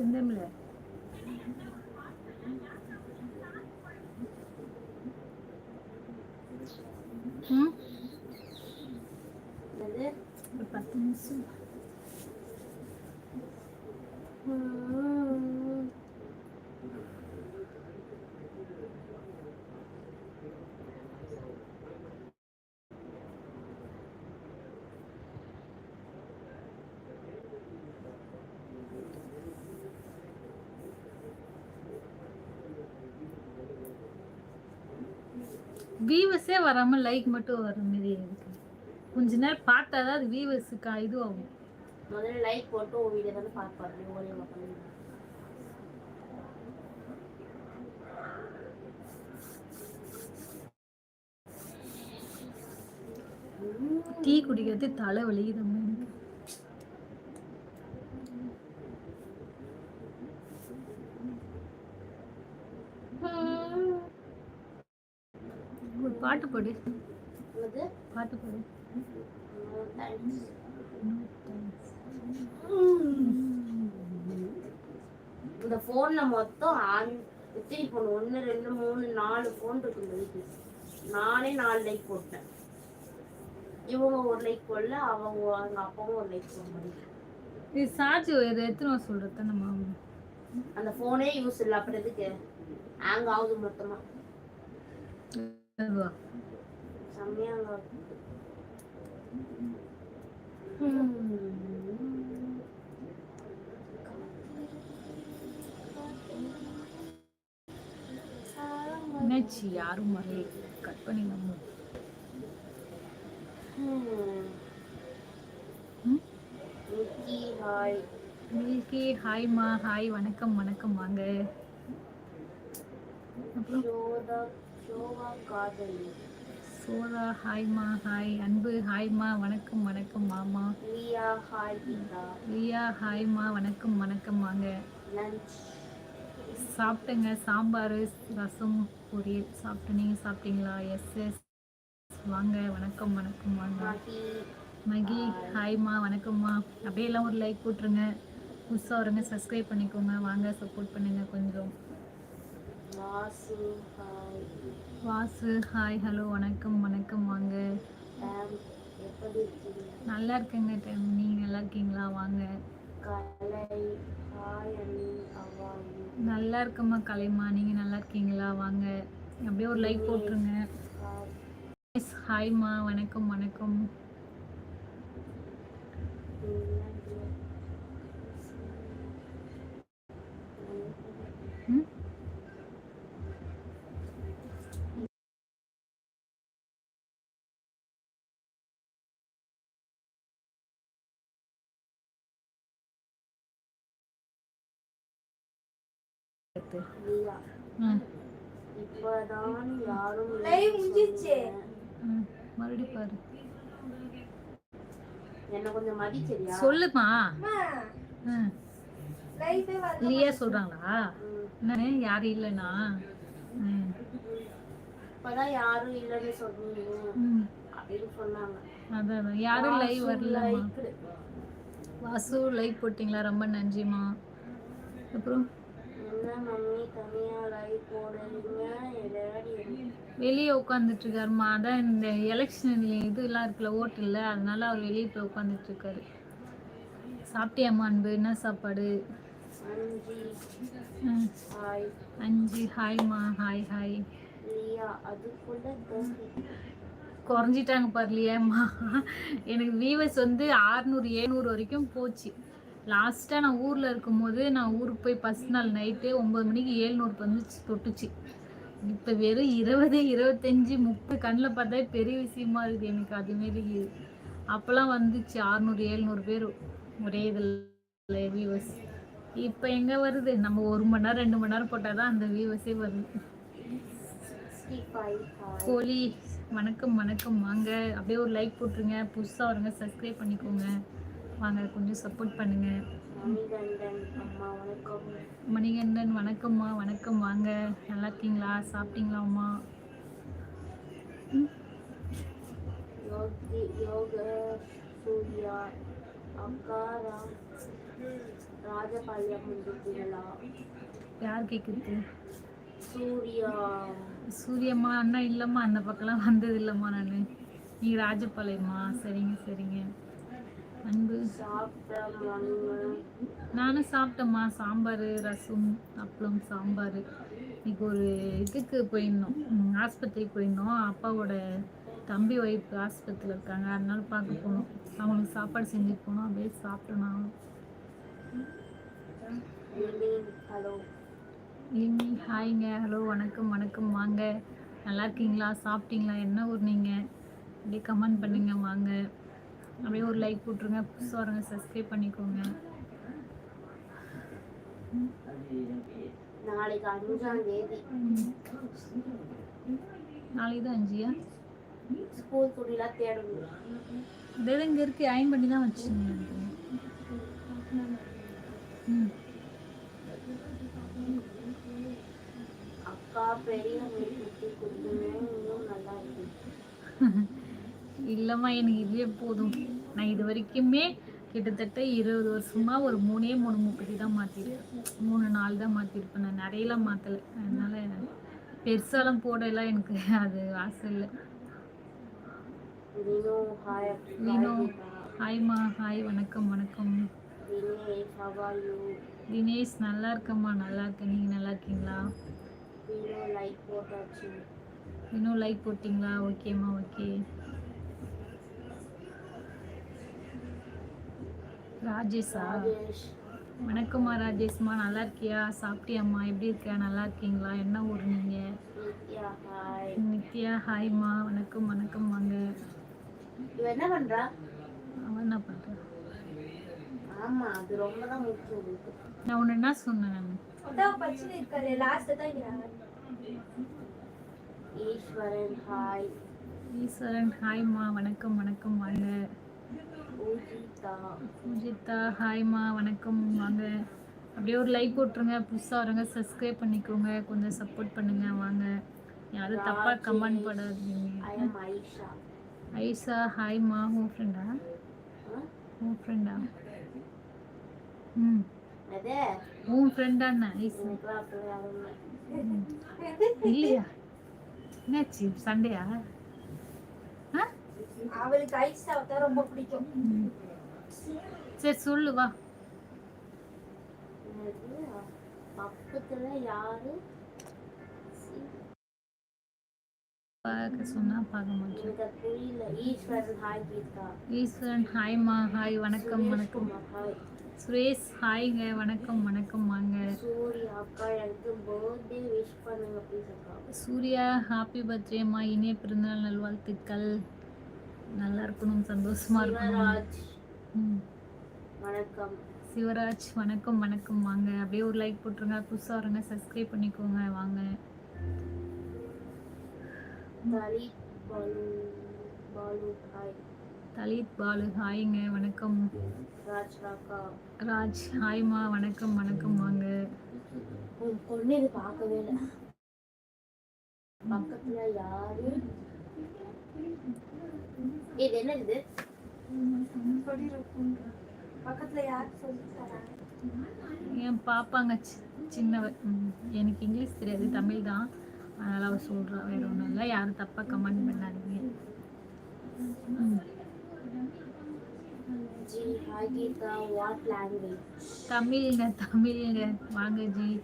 செந்தமிழ ம் என்னது ஒரு பத்து வியூவர்ஸே வராம லைக் மட்டும் வர மாதிரி இருக்கு. கொஞ்ச நேரம் பார்த்தா தான் அது வியூவர்ஸுக்கு இது ஆகும் முதல்ல லைக் போட்டு உன் வீடியோ தானே பார்ப்பாரு. டீ குடிக்கிறது தலை வலிக்குது பாட்டு போடு. No thanks. இந்த ஃபோன்ல மொத்தம் எத்தனை ஃபோன் ஒன்று ரெண்டு மூணு நாலு ஃபோன் இருக்கு இந்த வீட்டுல. நானே நாலு லைக் போட்டேன். இவங்க ஒரு லைக் போடல அவங்க அவங்க அப்பாவும் ஒரு லைக் போட முடியல இது சார்ஜ் ஒரு எத்தனை சொல்றது? நம்ம அந்த ஃபோனே யூஸ் இல்லை அப்புறம் எதுக்கு? ஹேங் ஆகுது மொத்தமா. என்னாச்சு யாரும் வரல. கட் பண்ணி நம்ம ஹாய் மில்கி ஹாய்மா ஹாய் வணக்கம் வணக்கம். வாங்க. அப்புறம்? சோதா ஹாய்மா ஹாய் அன்பு ஹாய்மா வணக்கம் வணக்கம் மாமா. லியா ஹாய் லியா ஹாய்மா வணக்கம் வணக்கம் வாங்க. சாப்பிட்டேங்க. சாம்பார் ரசம் பொரியல். சாப்பிட்டு நீங்கள் சாப்பிட்டீங்களா? எஸ் எஸ் வாங்க. வணக்கம் வணக்கம் வாங்க. மகி. ஹாய்மா வணக்கம்மா அப்படியே எல்லாம் ஒரு லைக் போட்டுருங்க. புதுசாக வருங்க. சப்ஸ்கிரைப் பண்ணிக்கோங்க. வாங்க சப்போர்ட் பண்ணுங்க கொஞ்சம். Vasu hi. Vasu hi hello வணக்கம் வணக்கம் வாங்க. நல்லா இருக்கேங்க டைம். நீங்கள் நல்லா இருக்கீங்களா? வாங்க. நல்லா இருக்கம்மா கலைமா நீங்கள் நல்லா இருக்கீங்களா? வாங்க. அப்படியே ஒரு லைக் போட்டுருங்க. எஸ் ஹாய்மா வணக்கம் வணக்கம். ம்? சொல்லுமா வரல இல்லையா சொல்கிறாங்களா ம். என்ன யாரும் இல்லைண்ணா ம். இப்பதான் யாரும் இல்லைன்னு அப்படின்னு சொன்னாங்க. அதான் அதான். யாரும் லைவ் Liked. வாசு லைவ் போட்டிங்களா? ரொம்ப நன்றிம்மா. அப்புறம்? வெளியே உட்காந்துட்டு இருக்காருமா அதான் இந்த எலெக்ஷன் இதெல்லாம் இருக்குல்ல ஓட்டு இல்லை. அதனால அவர் வெளியே போய் உட்காந்துட்டு இருக்காரு சாப்பிட்டியாம்மா அன்பு? என்ன சாப்பாடு? அஞ்சு. ஹாய்மா ஹாய் ஹாய் குறைஞ்சிட்டாங்க பாருலையேம்மா. எனக்கு வியூவர்ஸ் வந்து ஆறுநூறு ஏழ்நூறு வரைக்கும் போச்சு. லாஸ்ட்டாக நான் ஊரில் இருக்கும்போது நான் ஊருக்கு போய் ஃபஸ்ட் நாள் நைட்டு ஒம்பது மணிக்கு ஏழ்நூறு வந்து தொட்டுச்சு. இப்போ வெறும் இருபது இருபத்தஞ்சி முப்பது கண்ணில் பார்த்தா பெரிய விஷயமா இருக்குது எனக்கு. அதுமாரி அப்போல்லாம் வந்துச்சு ஆறுநூறு ஏழ்நூறு பேர் ஒரே இதில் வியூவர்ஸ் இப்போ எங்கே வருது? நம்ம ஒரு மணி நேரம் ரெண்டு மணி நேரம் போட்டால் தான் அந்த வியூவர்ஸே வருது. கோழி வணக்கம் வணக்கம். வாங்க. அப்படியே ஒரு லைக் போட்டுருங்க. புதுசாக வருங்க. சப்ஸ்கிரைப் பண்ணிக்கோங்க. வாங்க கொஞ்சம் சப்போர்ட் பண்ணுங்க. மணிகண்டன் அம்மா வணக்கம் மணிகண்டன் வணக்கம்மா. வணக்கம் வாங்க. நல்லா இருக்கீங்களா? சாப்பிட்டீங்களா அம்மா? யோகி யோக சூர்யா அக்கா ராஜபாளையம் யார் கேட்குறது சூர்யா. சூரியம்மா அண்ணா இல்லைம்மா. அந்த பக்கம்லாம் வந்தது இல்லைம்மா நான். நீ ராஜபாளையம்மா? சரிங்க சரிங்க. அன்பு. நானும் சாப்பிட்டேம்மா. சாம்பார் ரசம் அப்பளம் சாம்பார். இன்னைக்கு ஒரு இதுக்கு போயிருந்தோம். ஆஸ்பத்திரி ஆஸ்பத்திரிக்கு போயிருந்தோம். அப்பாவோட தம்பி ஒய்ஃப் ஆஸ்பத்திரியில் இருக்காங்க. அதனால பார்க்க போனோம். அவங்களுக்கு சாப்பாடு செஞ்சுட்டு போனோம். அப்படியே சாப்பிட்டோம் நானும். ஹலோ ஹாய்ங்க. ஹலோ வணக்கம் வணக்கம். வாங்க. நல்லா இருக்கீங்களா? சாப்பிட்டீங்களா? என்ன ஊர் நீங்கள் அப்படியே கமெண்ட் பண்ணுங்க. வாங்க. அப்படியே ஒரு லைக் போட்டுருங்க. புதுசாக வரங்க சப்ஸ்கிரைப் பண்ணிக்கோங்க. நாளைக்கு அஞ்சாம் தேதி. நாளைக்கு தான் அஞ்சியா? ஸ்கூல் துணிலாம் தேடணும். இதே இங்கே இருக்கு அயன் பண்ணி தான் வச்சுருங்க அக்கா பெரிய குட்டி குட்டிங்க இன்னும் நல்லா இருக்கு இல்லைம்மா எனக்கு இதுவே போதும். நான் இது வரைக்குமே கிட்டத்தட்ட இருபது வருஷமா ஒரு மூணே மூணு முப்பத்தி தான் மாற்றிருக்கேன் மூணு நாலு தான் மாற்றிருப்பேன் நான் நிறையலாம் மாற்றலை அதனால பெருசாலாம் போடலாம் எனக்கு அது ஆசை இல்லை. வினோ ஹாய்மா ஹாய் வணக்கம் வணக்கம். தினேஷ் நல்லா இருக்கம்மா நல்லா இருக்கேன். நீங்கள் நல்லா இருக்கீங்களா? இன்னும் லைக் போட்டிங்களா? ஓகேம்மா ஓகே. ராஜேஷா? வணக்கம்மா ராஜேஷ்மா நல்லா இருக்கியா? சாப்பிட்டியாம்மா? எப்படி இருக்க? நல்லா இருக்கீங்களா? என்ன ஊர் நீங்கள் நித்யா ஹாய் நித்யா ஹாய்மா வணக்கம் வணக்கம் வாங்க. என்ன பண்றா? அவன் என்ன பண்ணுறான் ஆமா அது ரொம்ப தான் நான் என்ன சொன்னேன்? அதான் பச்சனை இருக்காரு லாஸ்ட் தான் இருக்கிறாங்க ஈஸ்வரன் ஹாய் ஈஸ்வரன் ஹாய்மா வணக்கம் வணக்கம் வாங்க. பூஜிதா. ஹாய்மா வணக்கம். வாங்க. அப்படியே ஒரு லைக் போட்டுருங்க. புதுசாக வரவங்க சப்ஸ்கிரைப் பண்ணிக்கோங்க. கொஞ்சம் சப்போர்ட் பண்ணுங்க. வாங்க. யாரும் தப்பாக கமெண்ட் பண்ணாதீங்க ஐஷா ஹாய்மா உன் ஃப்ரெண்டா? உன் ஃப்ரெண்டா ம். உன் ஃப்ரெண்டாண்ணா இல்லை. இல்லையா? என்னாச்சு? சண்டையா? அவளுக்கு ஐஸ் சாப்பிட்டா ரொம்ப பிடிக்கும். சரி சொல்லு வா. பக்கத்துல யாரு பார்க்க சொன்னா பார்க்க மாட்டேன். புரியல ஈஸ்வரன் ஹாய் கீதா ஈஸ்வரன் ஹாய்மா ஹாய் வணக்கம் வணக்கம். சுரேஷ் ஹாய்ங்க வணக்கம் வணக்கம் வாங்க. சூர்யா அக்கா எனக்கு பர்த்டே விஷ் பண்ணுங்க ப்ளீஸ் அக்கா சூர்யா ஹாப்பி பர்த்டேம்மா இனிய பிறந்தநாள் நல்வாழ்த்துக்கள். நல்லா இருக்கணும். சந்தோஷமா இருக்கணும். வணக்கம். சிவராஜ் வணக்கம் வணக்கம். வாங்க அப்படியே ஒரு லைக் போட்டுருங்க புதுசாக வரங்க சப்ஸ்கிரைப் பண்ணிக்கோங்க வாங்க. தலித் பாலு பாலு ஹாய். தலித் பாலு ஹாய்ங்க வணக்கம். ராஜ் ஹாய்மா வணக்கம் வணக்கம் வாங்க. பொண்ணு இது பார்க்கவே இல்லை. பக்கத்துல யாரு? இது என்ன இது பக்கத்துல யார் என் பாப்பாங்க சி- சின்னவ எனக்கு இங்கிலீஷ் தெரியாது தமிழ் தான். அதனால் அவள் சொல்கிறா வேற ஒன்றும் இல்லை. யாரும் தப்பாக கமெண்ட் பண்ணாதீங்க. ம். Ji hi Geetha what language தமிழ்ங்க தமிழ்ங்க. வாங்க ஜி.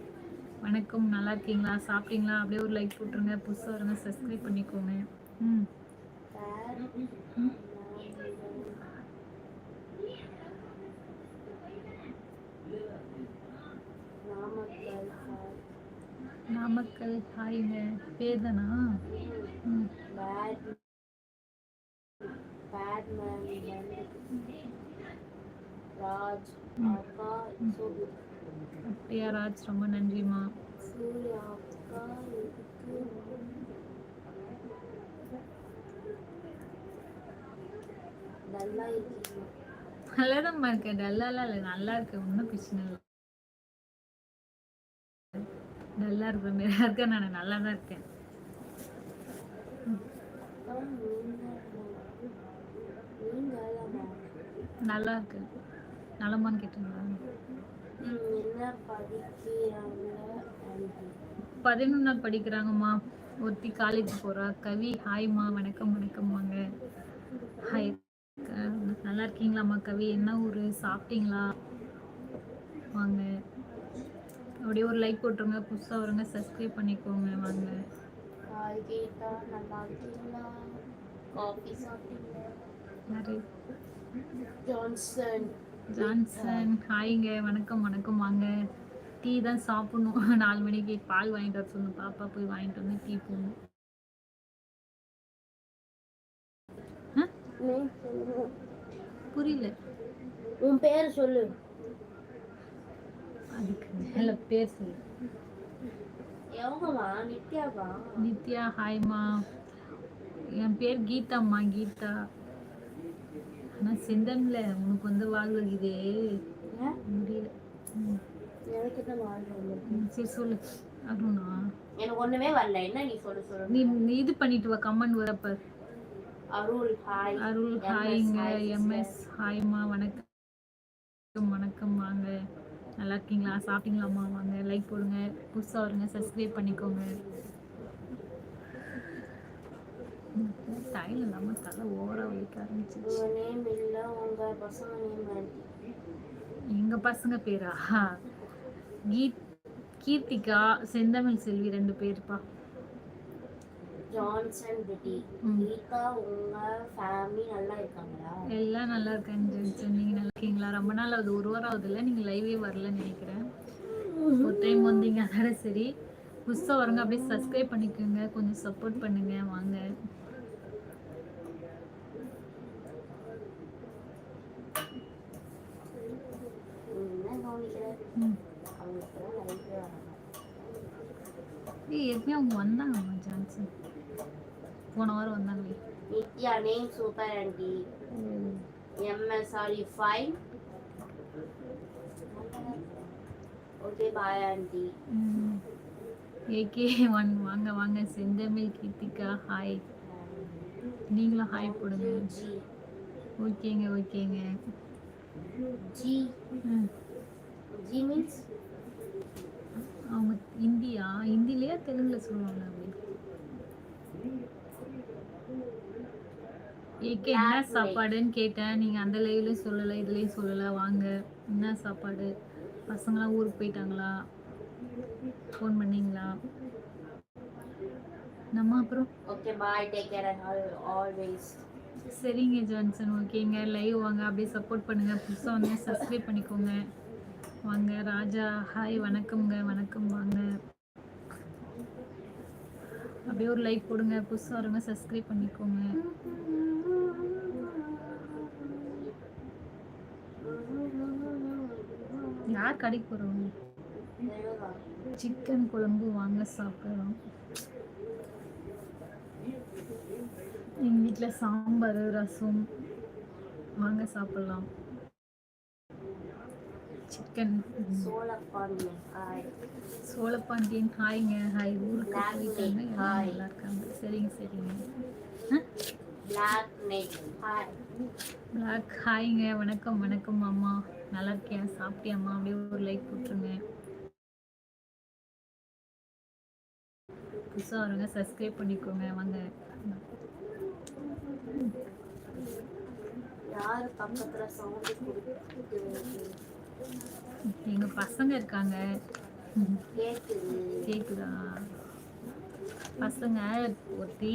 வணக்கம். நல்லா இருக்கீங்களா? சாப்பிட்டீங்களா? அப்படியே ஒரு லைக் போட்டுருங்க. புதுசாக வருங்க சப்ஸ்கிரைப் பண்ணிக்கோங்க. ம். நாமக்கல் ஹாய் ஹாய்ங்க பேர் ராஜ் அப்படியா ராஜ் ரொம்ப நன்றிமா சூர்யா அக்கா நல்லாதான்மா இருக்கீங்க. நல்லா தான் இருக்கேன். டல்லாலாம் இல்லை. நல்லா இருக்கேன். ஒன்றும் பிரச்சனை இல்லை. டல்லாக இருக்கிற மாரி இருக்கேன். நான் நல்லா தான் இருக்கேன். நல்லா இருக்கேன். நலமான்னு கேட்டிருந்தாங்க பதினொன்னா படிக்கிறாங்கம்மா. ஒருத்தி காலேஜ் போறா. கவி ஹாய்மா வணக்கம் வணக்கம் வாங்க ஹாய் நல்லா இருக்கீங்களாம்மா கவி? என்ன ஊர்? சாப்பிட்டீங்களா? வாங்க. அப்படியே ஒரு லைக் போட்டுருங்க. புதுசாக வருங்க. சப்ஸ்கிரைப் பண்ணிக்கோங்க. வாங்க. ஜான்சன். ஜான்சன். ஹாய்ங்க. வணக்கம். வணக்கம். வாங்க. டீ தான் சாப்பிடணும். நாலு மணிக்கு பால் வாங்கிட்டு வர சொல்லணும். பாப்பா போய் வாங்கிட்டு வந்து டீ போடணும். புரியல. உன் பேர் சொல்லு. அதுக்கு மேல பேர் சொல்லு. எவங்கம்மா? நித்யாவா? நித்யா ஹாய்மா. என் பேர் கீதாம்மா கீதா. ஆனால் செந்தமில்ல உனக்கு வந்து வாழ் வலிக்குதே ஏன்? முடியல. வாழ்வு சரி சொல்லு. அருணா. எனக்கு ஒண்ணுமே வரல. என்ன நீ சொல்லு சொல்லு. நீ இது பண்ணிட்டு வா கமெண்ட் வரப்ப. அருள் ஹாய். அருள் ஹாய்ங்க. எம்எஸ் ஹாய்மா. வணக்கம் வணக்கம் வாங்க. நல்லா இருக்கீங்களா? சாப்பிட்டீங்களாம்மா? வாங்க லைக் போடுங்க. புதுசாக வருங்க. சப்ஸ்கிரைப் பண்ணிக்கோங்க. டைல் இல்லாமல் தலை ஓவராக வலிக்க ஆரம்பிச்சிச்சு நேம் இல்ல பசங்க நேம் எங்கள் பசங்க பேரா? கீத் கீர்த்திகா செந்தமிழ் செல்வி ரெண்டு பேர்ப்பா. ஜான்சன் பிட்டி ம். கீதா உங்க ஃபேமிலி நல்லா இருக்காங்களா? எல்லாம் நல்லா இருக்காங்க ஜென்சன். நீங்கள் நல்லா இருக்கீங்களா? ரொம்ப நாள் ஆகுது. ஒரு வாரம் ஆகுதுல்ல நீங்கள் லைவே வரலன்னு நினைக்கிறேன். ஒரு டைம் வந்தீங்க அதோட சரி. புதுசாக வரங்க அப்படியே சப்ஸ்கிரைப் பண்ணிக்கோங்க. கொஞ்சம் சப்போர்ட் பண்ணுங்க. வாங்க. ஏற்கனவே அவங்க வந்தாங்கம்மா ஜான்சன். போன வாரம் வந்தாங்களே. Nithya name super aunty MS are fine okay bye aunty AK one வாங்க வாங்க செந்தமிழ் கீர்த்திகா ஹாய் நீங்களும் ஹாய் போடுங்க. ஓகேங்க ஓகேங்க. ஜி. ஜி மீன்ஸ் அவங்க இந்தியா? ஹிந்திலேயே தெலுங்குல சொல்லுவாங்க அப்படி? ஏகே என்ன சாப்பாடுன்னு கேட்டேன். நீங்கள் அந்த லைவ்லையும் சொல்லலை இதுலேயும் சொல்லலை. வாங்க. என்ன சாப்பாடு? பசங்களாம் ஊருக்கு போயிட்டாங்களா? ஃபோன் பண்ணீங்களா? நம்ம அப்புறம். Okay bye take care always சரிங்க ஜான்சன். ஓகேங்க. லைவ் வாங்க. அப்படியே சப்போர்ட் பண்ணுங்க. புதுசாக வந்து சப்ஸ்கிரைப் பண்ணிக்கோங்க. வாங்க. ராஜா ஹாய் வணக்கம்ங்க. வணக்கம். வாங்க. அப்படியே ஒரு லைக் போடுங்க. புதுசாக வரவங்க சப்ஸ்கிரைப் பண்ணிக்கோங்க. யார் கடைக்கு போகிறவங்க சிக்கன் குழம்பு வாங்க சாப்பிட்றோம் எங்கள் வீட்டில் சாம்பார் ரசம் வாங்க சாப்பிட்லாம். சிக்கன் சோழப்பாண்டியன் ஹாய் ஹாய்ங்க ஹாய் ஊருக்கு எல்லாம் hi. நல்லா இருக்காங்க. சரிங்க சரிங்க. ஹாய் பிளாக் ஹாய்ங்க வணக்கம் வணக்கம் அம்மா நல்லா இருக்கியா சாப்பிட்டியாம்மா? அப்படியே ஒரு லைக் போட்டுருங்க. புதுசாக வருங்க சப்ஸ்கிரைப் பண்ணிக்கோங்க வாங்க. எங்கள் பசங்க இருக்காங்க. கேக்குது. பசங்க ஒருத்தி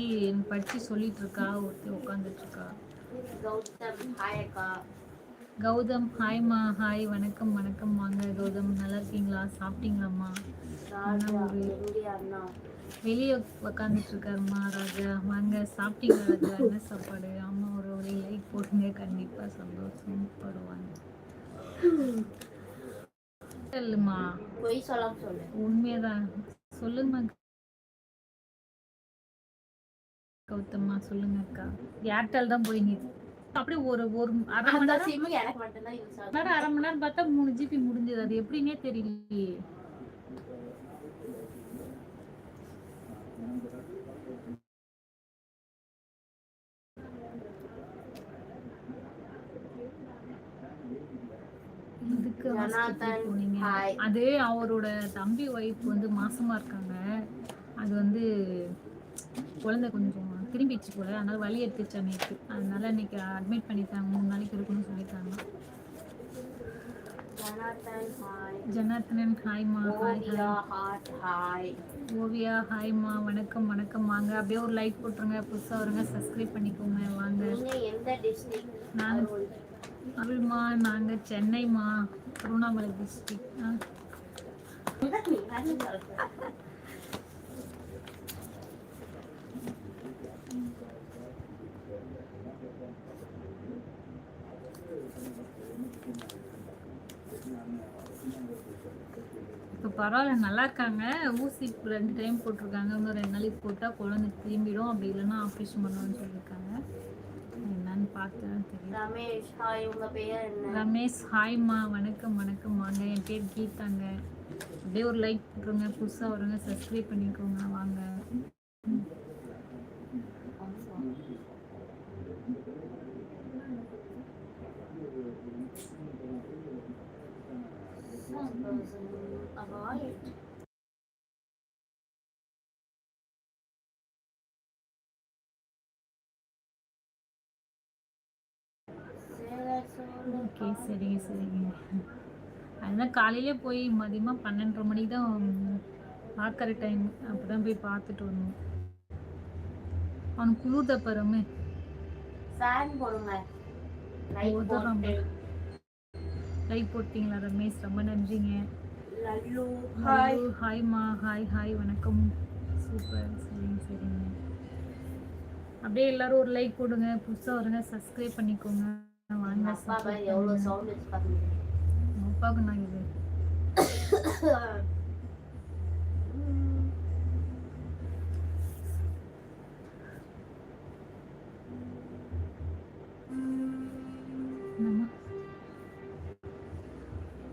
படிச்சு சொல்லிட்டு இருக்கா ஒருத்தி உட்காந்துட்டு இருக்கா. கௌதம் ஹாய்மா ஹாய் வணக்கம் வணக்கம். வாங்க கௌதம் நல்லா இருக்கீங்களா? சாப்பிட்டீங்களாம்மா? வெளியே உட்காந்துட்டு இருக்காருமா ராஜா. வாங்க சாப்பிட்டீங்களா ராஜா? என்ன சாப்பாடு? அம்மா ஒரு ஒரு லைக் போடுங்க கண்டிப்பா சந்தோஷம். படுவாங்க இல்லைம்மா பொய் சொல்லாம சொல்லு. உண்மையதான். சொல்லுங்கம்மா கௌதம்மா. சொல்லுங்க அக்கா. ஏர்டெல் தான் போயிங்க அப்படியே ஒரு ஒரு அரை மணி நேரம் எனக்கு மட்டும்தான் யூஸ் ஆகும் நேரம் அரை மணி நேரம் பார்த்தா மூணு ஜிபி முடிஞ்சது. அது எப்படின்னே தெரியலையே. அது அவரோட தம்பி ஒய்ஃப் வந்து மாசமா இருக்காங்க. அது வந்து குழந்தை கொஞ்சம் திரும்பிடுச்சு போல. அதனால வலி எடுத்துச்சு நேற்று அதனால இன்னைக்கு அட்மிட் பண்ணிட்டாங்க. மூணு நாளைக்கு இருக்கணும்னு சொல்லிட்டாங்க. ஜனார்த்தனன் ஹாய்மா ஹாய் ஹாய் ஓவியா ஹாய்மா வணக்கம் வணக்கம். வாங்க அப்படியே ஒரு லைக் போட்டுருங்க. புதுசாக வருங்க. சப்ஸ்கிரைப் பண்ணிக்கோங்க. வாங்க. நான் அருள்மா நாங்கள் சென்னைமா திருவண்ணாமலை டிஸ்ட்ரிக்ட் இப்போ பரவாயில்ல நல்லா இருக்காங்க. ஊசி இப்ப ரெண்டு டைம் போட்டிருக்காங்க. இன்னும் ரெண்டு நாளைக்கு போட்டால் குழந்தை திரும்பிடும் அப்படி இல்லைன்னா ஆப்ரேஷன் பண்ணணும்னு சொல்லியிருக்காங்க. என்னன்னு பார்த்து தெரியும் ரமேஷ் ஹாய் உங்க பெயர் என்ன? ரமேஷ் ஹாய்மா வணக்கம் வணக்கம் வாங்க. என் பேர் கீதாங்க. அப்படியே ஒரு லைக் போட்டுருங்க. புதுசாக வருங்க. சப்ஸ்கிரைப் பண்ணிக்கோங்க. வாங்க. ஹாய் ஓகே சரிங்க சரிங்க. அதுதான் காலையிலே போய் மதியமாக பன்னெண்டரை மணிக்கு தான் பார்க்குற டைம் அப்போ தான் போய் பார்த்துட்டு வரணும். அவனுக்கு குளிர்த பரமே ஃபேன் போடுங்க. லைக் போட்டிங்களா ரமேஷ்? ரொம்ப நன்றிங்க. லல்லு ஹாய். ஹாய் ஹாய்மா ஹாய் ஹாய் வணக்கம். சூப்பர் சரிங்க சரிங்க. அப்படியே எல்லாரும் ஒரு லைக் போடுங்க புதுசாக வருங்க. சப்ஸ்கிரைப் பண்ணிக்கோங்க. வாங்க அப்பாவுக்கு நான் இது.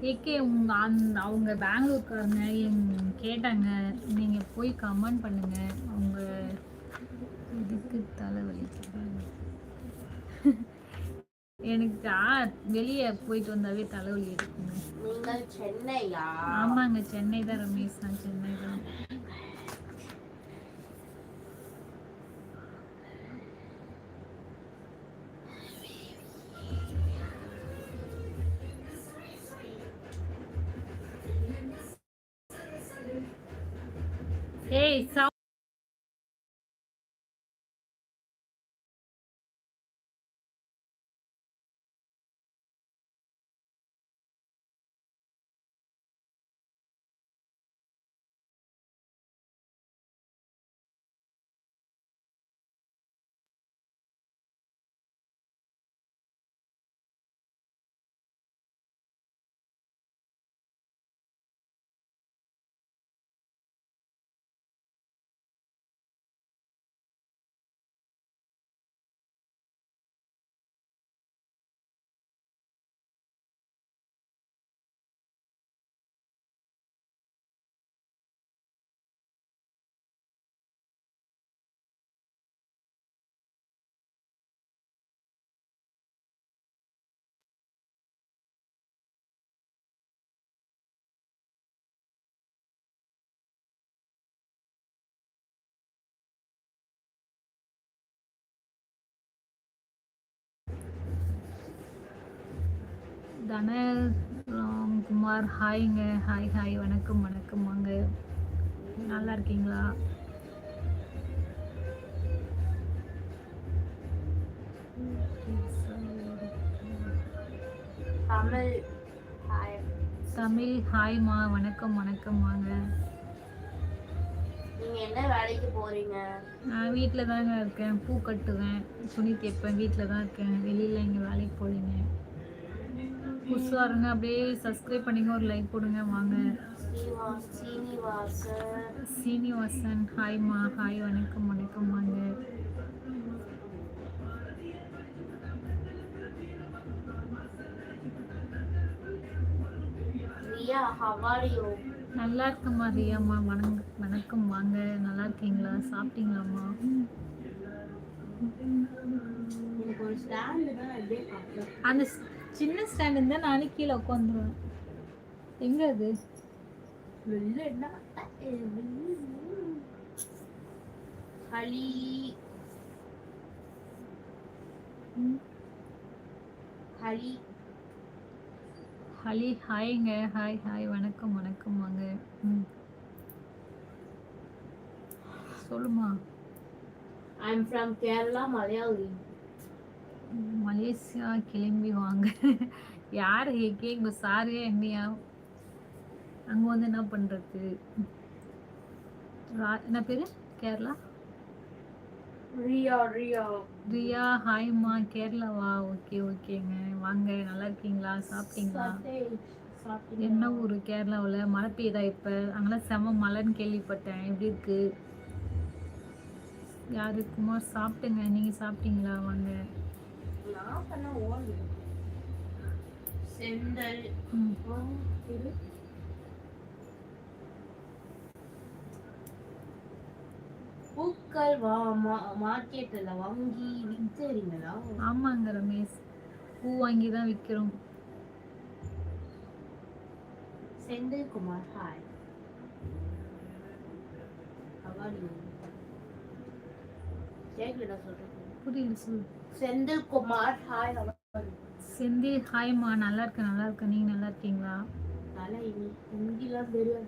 ஏகே உங்க அவங்க பெங்களூர்காரங்க கேட்டாங்க. நீங்க போய் கமெண்ட் பண்ணுங்க. அவங்க இதுக்கு தலைவலி. எனக்கு வெளியே போயிட்டு வந்தாவே தலைவலி எடுக்குங்க. நீங்கள் சென்னையா? ஆமாங்க சென்னை தான் ரமேஷ். நான் சென்னை தான் ஏய் தன ராம்குமார் ஹாய்ங்க ஹாய் ஹாய் வணக்கம் வணக்கம் வாங்க. நல்லா இருக்கீங்களா? தமிழ் தமிழ் ஹாய்மா வணக்கம் வணக்கம் வாங்க. நீங்க என்ன வேலைக்கு போறீங்க? நான் வீட்டில் தாங்க இருக்கேன். பூ கட்டுவேன் துணி தைப்பேன் வீட்டில் தான் இருக்கேன். வெளியில் இங்கே வேலைக்கு போகிறீங்க புதுசாக இருங்க அப்படியே சப்ஸ்கிரைப் பண்ணிங்க ஒரு லைக் போடுங்க. வாங்க. சீனிவாசன். சீனிவாசன் ஹாய்மா ஹாய் வணக்கம். வணக்கம். வாங்க. நல்லா இருக்கம்மா ரியாம்மா. வணங் வணக்கம். வாங்க. நல்லா இருக்கீங்களா? சாப்பிட்டீங்களாம்மா? அந்த சின்ன ஸ்டாண்ட் இருந்தால் நானே கீழே உட்காந்துருவேன் எங்க அது? வெளில ஹலி. களி ஹலி. ஹலி ஹாய்ங்க. Hi hi. வணக்கம் வணக்கம். வாங்க. ம். சொல்லுமா. Am from Kerala Malayali Malaysia கிளம்பி வாங்க. யார் ஏகே உங்க சாரியா என்னையா? அங்க வந்து என்ன பண்றது? ரா- என்ன பேரு? கேரளா? ரியா ரியா. ரியா ஹாய்மா கேரளாவா? ஓகே ஓகேங்க. வாங்க நல்லா இருக்கீங்களா? சாப்பிட்டீங்களா? என்ன ஊர் கேரளாவில்? மழை பெய்யுதா இப்போ? அங்கெல்லாம் செம மழைன்னு கேள்விப்பட்டேன். எப்படி இருக்கு? யாரு? குமார் சாப்பிட்டுங்க நீங்கள் சாப்பிட்டீங்களா? வாங்க. செந்தல். பூக்கள் வா மார்க்கெட்டில் வாங்கி வித்துறீங்களா? ஆமாங்க ரமேஷ். பூ வாங்கி தான் விற்கிறோம் செந்தில் குமார் ஹாய் அவாடி கேட்கல சொல்றேன் புரியல சொல்லு. செந்தில் குமார் ஹாய் செந்தில் ஹாய்மா நல்லா இருக்கேன். நல்லா இருக்கேன். நீங்கள் நல்லா இருக்கீங்களா? நல்லா ஹிந்திலாம் தெரியும்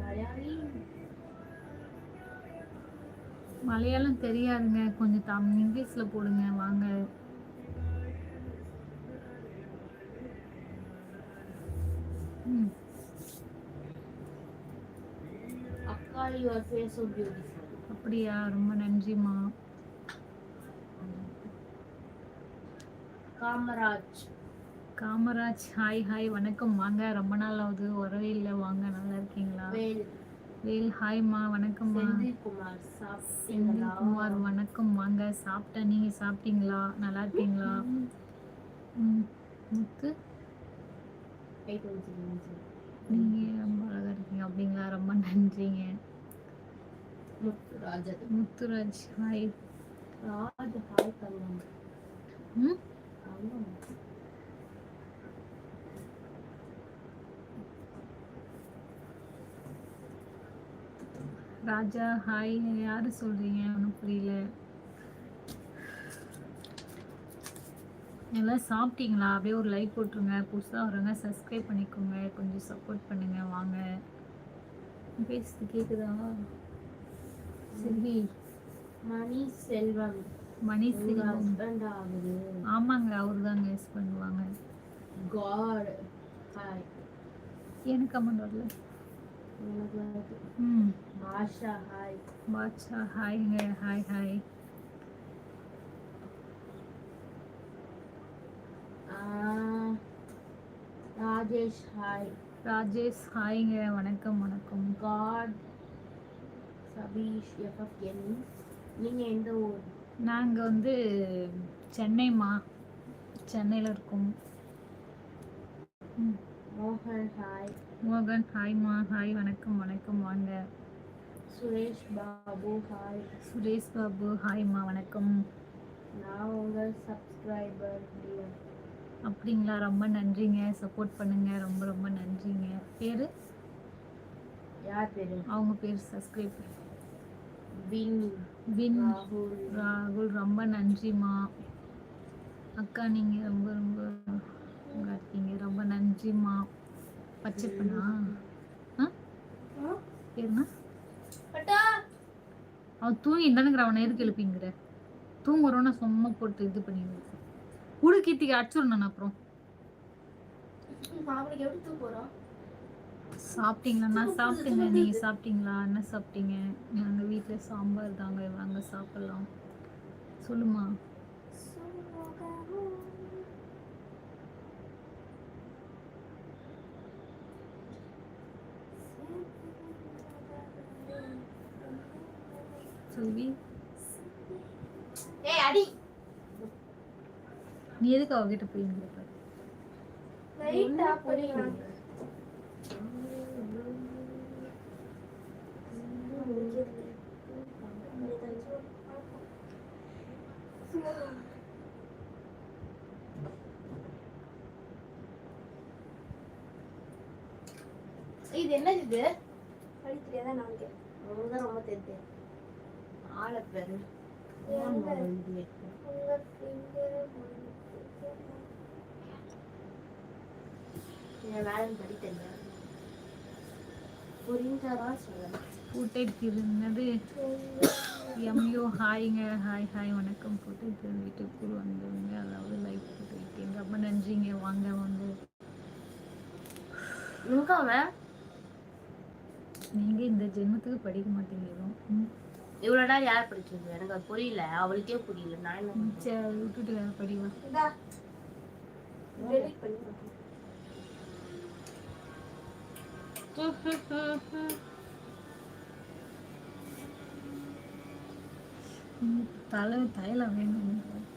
மலையாளி. மலையாளம் தெரியாதுங்க. கொஞ்சம் தம் இங்கிலீஷில் போடுங்க. வாங்க. அக்கா யுவர் ஃபேஸ் அப்படியா? ரொம்ப நன்றிம்மா. காமராஜ். காமராஜ் ஹாய் ஹாய் வணக்கம். வாங்க ரொம்ப நாள் ஆகுது. வரவே இல்லை. வாங்க நல்லா இருக்கீங்களா? வேல். ஹாய்மா வணக்கம்மா. செந்தில் குமார் சாப்பிட்டீங்களா? குமார் வணக்கம். வாங்க சாப்பிட்டேன் நீங்க சாப்பிட்டீங்களா? நல்லா இருக்கீங்களா? முத்து. நீங்க ரொம்ப அழகா இருக்கீங்க. அப்படிங்களா? ரொம்ப நன்றிங்க. முத்துராஜ் முத்துராஜ் ஹாய். ராஜ் ஹாய் தங்கம் ம்? ராஜா ஹாய். யாரு சொல்றீங்க? ஒன்றும் புரியல. எல்லாம் சாப்பிட்டீங்களா? அப்படியே ஒரு லைக் போட்டுருங்க. புதுசாக வரவங்க சப்ஸ்கிரைப் பண்ணிக்கோங்க. கொஞ்சம் சப்போர்ட் பண்ணுங்க. வாங்க. பேசுறது கேக்குதா? சரி. மணி செல்வம். மணி செல்வம். ஆமாங்க அவர் தாங்க யூஸ் பண்ணுவாங்க. காட் ஹாய் எனக்கு கமெண்ட் வரல. ம். Asha hi Baasha ஹாய்ங்க hi hi. Rajesh hi Rajesh ஹாய்ங்க. வணக்கம் வணக்கம். காட் சபீஷ் எஃப்எஃப்என் நீங்கள் எந்த ஊர்? நாங்கள் வந்து சென்னைம்மா. சென்னையில் இருக்கோம். மோகன் ஹாய். மோகன் ஹாய்மா ஹாய் வணக்கம். வணக்கம் வாங்க. சுரேஷ் பாபு ஹாய். சுரேஷ் பாபு ஹாய்மா வணக்கம். நான் உங்கள் சப்ஸ்கிரைபர் அப்படிங்களா? ரொம்ப நன்றிங்க. சப்போர்ட் பண்ணுங்க. ரொம்ப ரொம்ப நன்றிங்க. பேர்? யார் பேரு? அவங்க பேர் சப்ஸ்கிரைப் வின் வின் ராகுல் ராகுல் ரொம்ப நன்றிம்மா. அக்கா நீங்கள் ரொம்ப ரொம்ப நல்லா இருக்கீங்க. ரொம்ப நன்றிம்மா. பச்சை பண்ணா ஆ? பேருண்ணா அவன் தூங்கி இருந்தானுங்கிற அவனை எதுக்கு எழுப்பிங்கிற. தூங்குறோன்னா சும்மா போட்டு இது பண்ணிடுது உடுக்கீத்திக்கு அடிச்சுடணும் அப்புறம். அவனுக்கு எப்படி தூக்க போறோம் சாப்பிட்டீங்களா? நான் சாப்பிட்டுங்க. நீங்கள் சாப்பிட்டீங்களா? என்ன சாப்பிட்டீங்க? நாங்கள் வீட்டில் சாம்பார் தாங்க வாங்க சாப்பிட்லாம். சொல்லுமா. செல்வி ஏய் அடி. நீ எதுக்கு அவகிட்ட போயிருந்த லைட் ஆஃப் இது என்னது இது? படி தெரியாதா நமக்கு அவங்க தான் ரொம்ப தெரிஞ்சு ஆளை பேரு. வேலைன்னு படி சொல்லணும் கூட்டிருக்கிறது எம்யூ ஹாய்ங்க ஹாய் ஹாய் வணக்கம். போட்டு வீட்டுக்குள் வந்தவங்க அதாவது லைக் போட்டுக்கிட்டீங்க ரொம்ப நன்றிங்க. வாங்க அவன் நீங்க இந்த ஜென்மத்துக்கு படிக்க மாட்டீங்களோ ம், இவ்வளவு நேரம் யார் படிச்சது எனக்கு அது புரியல. அவளுக்கே புரியல. நான் பண்றது? சரி விட்டுட்டு வேற படிவா இந்தா delete பண்ணி பாருங்க. ம், தலை தைலம் வேணும்